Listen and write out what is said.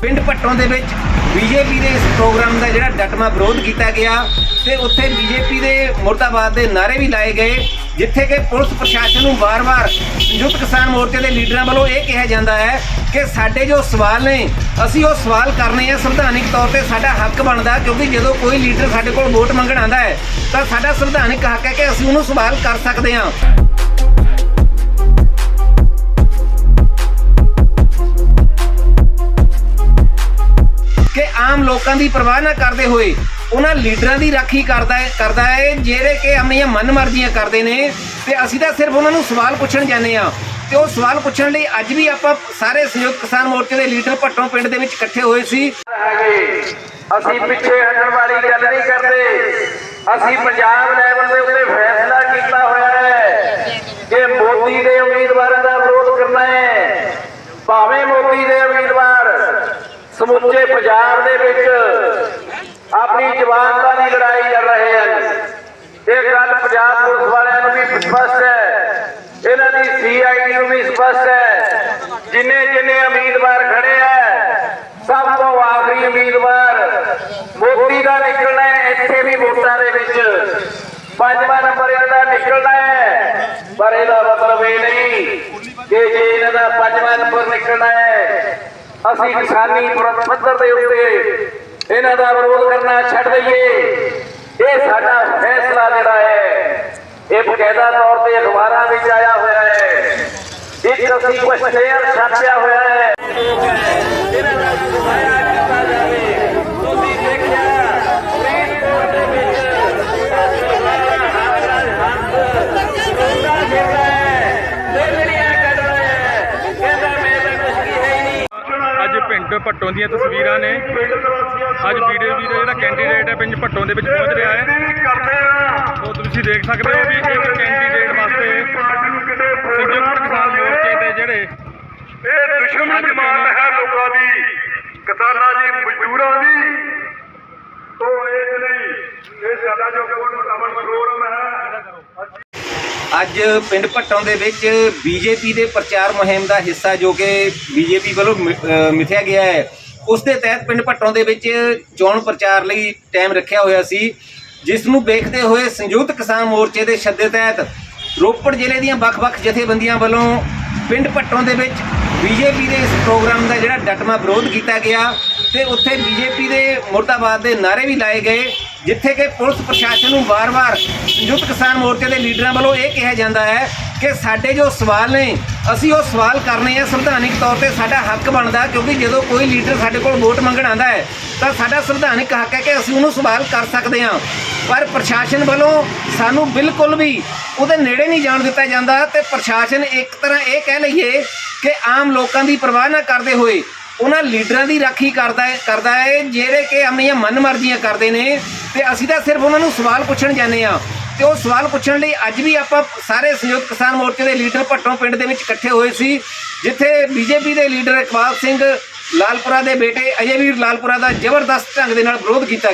ਪਿੰਡ ਭੱਟੋਂ ਦੇ ਵਿੱਚ ਬੀਜੇਪੀ ਦੇ ਇਸ ਪ੍ਰੋਗਰਾਮ ਦਾ ਜਿਹੜਾ ਡਟਮਾ ਵਿਰੋਧ ਕੀਤਾ ਗਿਆ ਤੇ ਉੱਥੇ ਬੀਜੇਪੀ ਦੇ ਮੁਰਦਾਬਾਦ ਦੇ ਨਾਰੇ ਵੀ ਲਾਏ ਗਏ, ਜਿੱਥੇ ਕਿ ਪੁਲਿਸ ਪ੍ਰਸ਼ਾਸਨ ਨੂੰ ਵਾਰ-ਵਾਰ ਸੰਯੁਕਤ ਕਿਸਾਨ ਮੋਰਚੇ ਦੇ ਲੀਡਰਾਂ ਵੱਲੋਂ ਇਹ ਕਿਹਾ ਜਾਂਦਾ ਹੈ ਕਿ ਸਾਡੇ ਜੋ ਸਵਾਲ ਨੇ, ਅਸੀਂ ਉਹ ਸਵਾਲ ਕਰਨੇ ਆ ਸੰਵਿਧਾਨਿਕ ਤੌਰ ਤੇ ਸਾਡਾ ਹੱਕ ਬਣਦਾ, ਕਿਉਂਕਿ ਜਦੋਂ ਕੋਈ ਲੀਡਰ ਸਾਡੇ ਕੋਲ ਵੋਟ ਮੰਗਣ ਆਂਦਾ ਹੈ, ਤਾਂ ਸਾਡਾ ਸੰਵਿਧਾਨਿਕ ਹੱਕ ਹੈ ਕਿ ਅਸੀਂ ਉਹਨੂੰ ਸਵਾਲ ਕਰ ਸਕਦੇ ਹਾਂ। ਕਿ ਆਮ ਲੋਕਾਂ ਦੀ ਪਰਵਾਹ ਨਾ ਕਰਦੇ ਹੋਏ ਉਹਨਾਂ ਲੀਡਰਾਂ ਦੀ ਰਾਖੀ ਕਰਦਾ ਹੈ ਕਰਦਾ ਹੈ, ਜਿਹੜੇ ਕਿ ਆਪਣੀਆਂ ਮਨਮਰਜ਼ੀਆਂ ਕਰਦੇ ਨੇ। ਤੇ ਅਸੀਂ ਤਾਂ ਸਿਰਫ ਉਹਨਾਂ ਨੂੰ ਸਵਾਲ ਪੁੱਛਣ ਜਾਂਦੇ ਆ ਤੇ ਉਹ ਸਵਾਲ ਪੁੱਛਣ ਲਈ ਅੱਜ ਵੀ ਆਪਾਂ ਸਾਰੇ ਸੰਯੁਕਤ ਕਿਸਾਨ ਮੋਰਚੇ ਦੇ ਲੀਡਰ ਭੱਟੋਂ ਪਿੰਡ ਦੇ ਵਿੱਚ ਇਕੱਠੇ ਹੋਏ ਸੀ। ਅਸੀਂ ਪਿੱਛੇ ਹਟਣ ਵਾਲੀ ਗੱਲ ਨਹੀਂ ਕਰਦੇ। ਅਸੀਂ ਪੰਜਾਬ ਲੈਵਲ ਦੇ ਉੱਤੇ ਫੈਸਲਾ ਕੀਤਾ ਹੋਇਆ ਹੈ ਕਿ ਮੋਦੀ ਦੇ ਉਮੀਦਵਾਰਾਂ ਦਾ ਵਿਰੋਧ ਕਰਨਾ ਹੈ। ਭਾਵੇਂ ਮੋਦੀ ਦੇ ਉਮੀਦਵਾਰ ਸਮੁੱਚੇ ਪੰਜਾਬ ਦੇ ਵਿੱਚ ਆਪਣੀ ਜਵਾਨਤਾ ਦੀ ਲੜਾਈ ਲੜ ਰਹੇ ਹਨ। ਇਹ ਗੱਲ ਪੰਜਾਬ ਪੁਲਿਸ ਵਾਲਿਆਂ ਨੂੰ ਵੀ ਸਪਸ਼ਟ ਹੈ। ਇਹਨਾਂ ਦੀ ਸੀਆਈਡੀ ਨੂੰ ਵੀ ਸਪਸ਼ਟ ਹੈ। ਜਿੰਨੇ ਜਿੰਨੇ ਉਮੀਦਵਾਰ ਖੜੇ ਹੈ ਸਭ ਤੋਂ ਆਖਰੀ ਉਮੀਦਵਾਰ ਮੋਦੀ ਦਾ ਨਿਕਲਣਾ ਹੈ, ਇੱਥੇ ਵੀ ਵੋਟਾਂ ਦੇ ਵਿੱਚ। ਪੰਜਵਾਂ ਨੰਬਰ ਇਹਨਾਂ ਦਾ ਨਿਕਲਣਾ ਹੈ। ਪਰ ਇਹਦਾ ਮਤਲਬ ਇਹ ਨਹੀਂ ਕਿ ਜੇ ਇਹਨਾਂ ਦਾ ਪੰਜਵਾਂ ਨੰਬਰ ਨਿਕਲਣਾ ਹੈ, ਅਸੀਂ ਕਿਸਾਨੀ ਪੱਧਰ ਦੇ ਉੱਤੇ ਇਹਨਾਂ ਦਾ ਵਿਰੋਧ ਕਰਨਾ ਛੱਡ ਦਈਏ। ਇਹ ਸਾਡਾ ਫੈਸਲਾ ਜਿਹੜਾ ਹੈ, ਇਹ ਬਕਾਇਦਾ ਤੌਰ ਤੇ ਅਖਬਾਰਾਂ ਵਿੱਚ ਆਇਆ ਹੋਇਆ ਹੈ। ਇੱਕ ਅਸੀਂ ਕੁਝ ਸ਼ੇਅਰ ਛਾਪਿਆ ਹੋਇਆ ਹੈ ਇਹਨਾਂ ਦਾ ਸੁਭਾਇਆ ਕੀਤਾ ਜਾਵੇ ਤੁਸੀਂ ਦੇਖਿਆ ਫਰੀਦਕੋਟ ਦੇ ਵਿੱਚ ਸਰਦਾਰ ਹਾਕਰਾਜ ਹੰਸ ਰੋਂਦਾ ਫਿਰਦਾ ਹੈ ਬੇਲੜੀਆਂ ਕੱਢ ਰਿਹਾ ਹੈ ਕਹਿੰਦਾ ਮੈਂ ਤਾਂ ਕੁਛ ਕੀ ਹੈ ਹੀ ਨਹੀਂ ਅੱਜ ਪਿੰਡ ਭੱਟੋਂ ਦੀਆਂ ਤਸਵੀਰਾਂ ਨੇ। ਅੱਜ ਬੀਜੇਪੀ ਦਾ ਜਿਹੜਾ ਕੈਂਡੀਡੇਟ ਹੈ, ਪਿੰਡ ਭੱਟੋਂ ਦੇ ਵਿੱਚ ਪਹੁੰਚ ਰਿਹਾ ਹੈ। ਉਹ ਤੁਸੀਂ ਦੇਖ ਸਕਦੇ ਹੋ ਵੀ ਇੱਕ ਕੈਂਡੀਡੇਟ ਵਾਸਤੇ ਸੰਯੁਕਤ ਕਿਸਾਨ ਮੋਰਚੇ ਦੇ ਜਿਹੜੇ ਇਹ ਦੁਸ਼ਮਣ ਜਮਾਤ ਹੈ ਲੋਕਾਂ ਦੀ, ਕਿਸਾਨਾਂ ਦੀ, ਮਜ਼ਦੂਰਾਂ ਦੀ। ਤੋਂ ਇਹ ਨਹੀਂ, ਇਹ ਸਾਡਾ ਜੋ ਗਵਰਨਮੈਂਟ ਅਮਨ ਪ੍ਰੋਗਰਾਮ ਹੈ ਅੱਜ ਪਿੰਡ ਭੱਟੋਂ ਦੇ ਵਿੱਚ ਬੀਜੇਪੀ ਦੇ ਪ੍ਰਚਾਰ ਮੁਹਿੰਮ ਦਾ ਹਿੱਸਾ ਜੋ ਕਿ ਬੀਜੇਪੀ ਵੱਲੋਂ ਮਿ- ਮਿਥਿਆ ਗਿਆ ਹੈ। ਉਸ ਦੇ ਤਹਿਤ ਪਿੰਡ ਭੱਟੋਂ ਦੇ ਵਿੱਚ ਚੋਣ ਪ੍ਰਚਾਰ ਲਈ ਟਾਈਮ ਰੱਖਿਆ ਹੋਇਆ ਸੀ, ਜਿਸ ਨੂੰ ਵੇਖਦੇ ਹੋਏ ਸੰਯੁਕਤ ਕਿਸਾਨ ਮੋਰਚੇ ਦੇ ਛੱਦੇ ਤਹਿਤ ਰੋਪੜ ਜ਼ਿਲ੍ਹੇ ਦੀਆਂ ਵੱਖ-ਵੱਖ ਜਥੇਬੰਦੀਆਂ ਵੱਲੋਂ ਪਿੰਡ ਭੱਟੋਂ ਦੇ ਵਿੱਚ ਬੀਜੇਪੀ ਦੇ ਇਸ ਪ੍ਰੋਗਰਾਮ ਦਾ ਜਿਹੜਾ ਡਟਮਾ ਵਿਰੋਧ ਕੀਤਾ ਗਿਆ। ਤੇ ਉੱਥੇ ਬੀਜੇਪੀ ਦੇ ਮੁਰਦਾਬਾਦ ਦੇ ਨਾਰੇ ਵੀ ਲਾਏ ਗਏ, ਜਿੱਥੇ ਕਿ ਪੁਲਿਸ ਪ੍ਰਸ਼ਾਸਨ ਨੂੰ ਵਾਰ-ਵਾਰ ਸੰਯੁਕਤ ਕਿਸਾਨ ਮੋਰਚੇ ਦੇ ਲੀਡਰਾਂ ਵੱਲੋਂ ਇਹ ਕਿਹਾ ਜਾਂਦਾ ਹੈ ਕਿ ਸਾਡੇ ਜੋ ਸਵਾਲ ਨੇ, ਅਸੀਂ ਉਹ ਸਵਾਲ ਕਰਨੇ ਆ ਸੰਵਿਧਾਨਿਕ ਤੌਰ ਤੇ ਸਾਡਾ ਹੱਕ ਬਣਦਾ, ਕਿਉਂਕਿ ਜਦੋਂ ਕੋਈ ਲੀਡਰ ਸਾਡੇ ਕੋਲ ਵੋਟ ਮੰਗਣ ਆਂਦਾ ਹੈ, ਤਾਂ ਸਾਡਾ ਸੰਵਿਧਾਨਿਕ ਹੱਕ ਹੈ ਕਿ ਅਸੀਂ ਉਹਨੂੰ ਸਵਾਲ ਕਰ ਸਕਦੇ ਹਾਂ। ਪਰ ਪ੍ਰਸ਼ਾਸਨ ਵੱਲੋਂ ਸਾਨੂੰ ਬਿਲਕੁਲ ਵੀ ਉਹਦੇ ਨੇੜੇ ਨਹੀਂ ਜਾਣ ਦਿੱਤਾ ਜਾਂਦਾ ਤੇ ਪ੍ਰਸ਼ਾਸਨ ਇੱਕ ਤਰ੍ਹਾਂ ਇਹ ਕਹਿ ਲਈਏ ਕਿ ਆਮ ਲੋਕਾਂ ਦੀ ਪਰਵਾਹ ਨਾ ਕਰਦੇ ਹੋਏ ਉਹਨਾਂ ਲੀਡਰਾਂ ਦੀ ਰਾਖੀ ਕਰਦਾ ਹੈ ਕਰਦਾ ਹੈ, ਜਿਹੜੇ ਕਿ ਆਪਣੀਆਂ ਮਨਮਰਜ਼ੀਆਂ ਕਰਦੇ ਨੇ। ਤੇ ਅਸੀਂ ਤਾਂ ਸਿਰਫ ਉਹਨਾਂ ਨੂੰ ਸਵਾਲ ਪੁੱਛਣ ਜਾਂਦੇ ਆ ਤੇ ਉਹ ਸਵਾਲ ਪੁੱਛਣ ਲਈ ਅੱਜ ਵੀ ਆਪਾਂ ਸਾਰੇ ਸੰਯੁਕਤ ਕਿਸਾਨ ਮੋਰਚੇ ਦੇ ਲੀਡਰ ਭੱਟੋਂ ਪਿੰਡ ਦੇ ਵਿੱਚ ਇਕੱਠੇ ਹੋਏ ਸੀ, ਜਿੱਥੇ ਬੀਜੇਪੀ ਦੇ ਲੀਡਰ ਇਕਬਾਲ ਸਿੰਘ ਲਾਲਪੁਰਾ ਦੇ ਬੇਟੇ ਅਜੇ ਵੀ ਲਾਲਪੁਰਾ ਦਾ ਜ਼ਬਰਦਸਤ ਢੰਗ ਦੇ ਨਾਲ ਵਿਰੋਧ ਕੀਤਾ ਗਿਆ।